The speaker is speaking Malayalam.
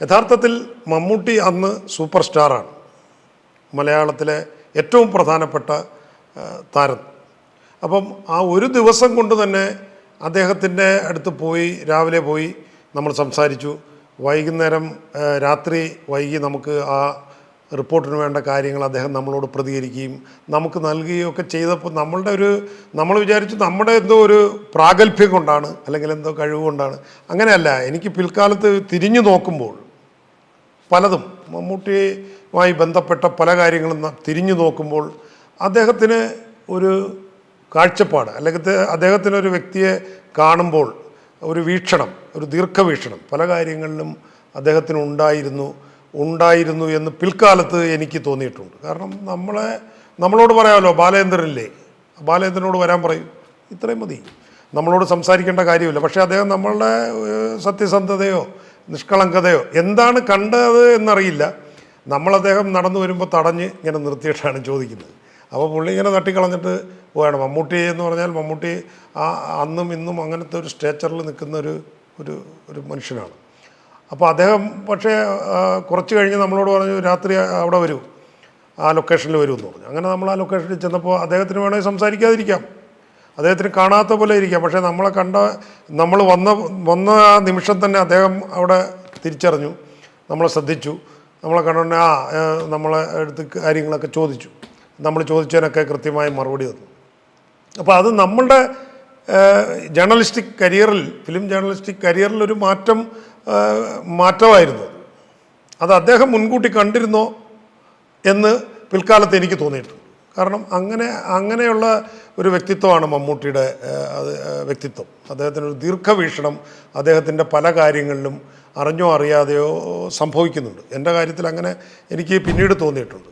യഥാർത്ഥത്തിൽ മമ്മൂട്ടി അന്ന് സൂപ്പർ സ്റ്റാറാണ്. മലയാളത്തിലെ ഏറ്റവും പ്രധാനപ്പെട്ട താരം. അപ്പം ആ ഒരു ദിവസം കൊണ്ട് തന്നെ അദ്ദേഹത്തിന്റെ അടുത്ത് പോയി രാവിലെ പോയി നമ്മൾ സംസാരിച്ചു. വൈകുന്നേരം രാത്രി വൈകി നമുക്ക് ആ റിപ്പോർട്ടിന് വേണ്ട കാര്യങ്ങൾ അദ്ദേഹം നമ്മളോട് പ്രതികരിക്കുകയും നമുക്ക് നൽകുകയും ഒക്കെ ചെയ്തപ്പോൾ നമ്മളുടെ ഒരു നമ്മൾ വിചാരിച്ചു നമ്മുടെ എന്തോ ഒരു പ്രാഗൽഭ്യം കൊണ്ടാണ് അല്ലെങ്കിൽ എന്തോ കഴിവ് കൊണ്ടാണ്. അങ്ങനെയല്ല എനിക്ക് പിൽക്കാലത്ത് തിരിഞ്ഞു നോക്കുമ്പോൾ പലതും. മമ്മൂട്ടിയുമായി ബന്ധപ്പെട്ട പല കാര്യങ്ങളും തിരിഞ്ഞു നോക്കുമ്പോൾ അദ്ദേഹത്തിന് ഒരു കാഴ്ചപ്പാട് അല്ലെങ്കിൽ അദ്ദേഹത്തിന് ഒരു വ്യക്തിയെ കാണുമ്പോൾ ഒരു വീക്ഷണം ഒരു ദീർഘവീക്ഷണം പല കാര്യങ്ങളിലും അദ്ദേഹത്തിന് ഉണ്ടായിരുന്നു ഉണ്ടായിരുന്നു എന്ന് പിൽക്കാലത്ത് എനിക്ക് തോന്നിയിട്ടുണ്ട്. കാരണം നമ്മളെ നമ്മളോട് പറയാമല്ലോ ബാലേന്ദ്രനില്ലേ? ബാലേന്ദ്രനോട് വരാൻ പറയും. ഇത്രയും മതി. നമ്മളോട് സംസാരിക്കേണ്ട കാര്യമില്ല. പക്ഷേ അദ്ദേഹം നമ്മളുടെ സത്യസന്ധതയോ നിഷ്കളങ്കതയോ? എന്താണ് കണ്ടത് എന്നറിയില്ല. നമ്മൾ അദ്ദേഹം നടന്നു വരുമ്പോൾ തടഞ്ഞ് ഇങ്ങനെ നിർത്തിയിട്ടാണ് ചോദിക്കുന്നത്. അപ്പോൾ പുള്ളി ഇങ്ങനെ തട്ടിക്കളഞ്ഞിട്ട് പോവാണ്. മമ്മൂട്ടി എന്ന് പറഞ്ഞാൽ മമ്മൂട്ടി ആ അന്നും ഇന്നും അങ്ങനത്തെ ഒരു സ്റ്റേച്ചറിൽ നിൽക്കുന്ന ഒരു ഒരു ഒരു മനുഷ്യനാണ്. അപ്പോൾ അദ്ദേഹം പക്ഷേ കുറച്ച് കഴിഞ്ഞ് നമ്മളോട് പറഞ്ഞു രാത്രി അവിടെ വരൂ. ആ ലൊക്കേഷനിൽ വരുമെന്ന് പറഞ്ഞു. അങ്ങനെ നമ്മൾ ആ ലൊക്കേഷനിൽ ചെന്നപ്പോൾ അദ്ദേഹത്തിന് വേണമെങ്കിൽ സംസാരിക്കാതിരിക്കാം. അദ്ദേഹത്തിന് കാണാത്ത പോലെ ഇരിക്കാം. പക്ഷേ നമ്മളെ കണ്ട നമ്മൾ വന്ന വന്ന ആ നിമിഷം തന്നെ അദ്ദേഹം അവിടെ തിരിച്ചറിഞ്ഞു. നമ്മളെ ശ്രദ്ധിച്ചു. നമ്മളെ കണ്ടുകൊണ്ട് ആ നമ്മളെ അടുത്ത് കാര്യങ്ങളൊക്കെ ചോദിച്ചു. നമ്മൾ ചോദിച്ചതിനൊക്കെ കൃത്യമായ മറുപടി തന്നു. അപ്പോൾ അത് നമ്മളുടെ ജേർണലിസ്റ്റിക് കരിയറിൽ ഫിലിം ജേർണലിസ്റ്റിക് കരിയറിൽ ഒരു മാറ്റം മാറ്റമായിരുന്നു. അത് അദ്ദേഹം മുൻകൂട്ടി കണ്ടിരുന്നോ എന്ന് പിൽക്കാലത്ത് എനിക്ക് തോന്നിയിട്ടുണ്ട്. കാരണം അങ്ങനെ അങ്ങനെയുള്ള ഒരു വ്യക്തിത്വമാണ് മമ്മൂട്ടിയുടെ അത് വ്യക്തിത്വം. അദ്ദേഹത്തിന് ഒരു ദീർഘവീക്ഷണം അദ്ദേഹത്തിന്റെ പല കാര്യങ്ങളിലും അറിഞ്ഞോ അറിയാതെയോ സംഭവിക്കുന്നുണ്ട്. എന്റെ കാര്യത്തിൽ അങ്ങനെ എനിക്ക് പിന്നീട് തോന്നിയിട്ടുണ്ട്.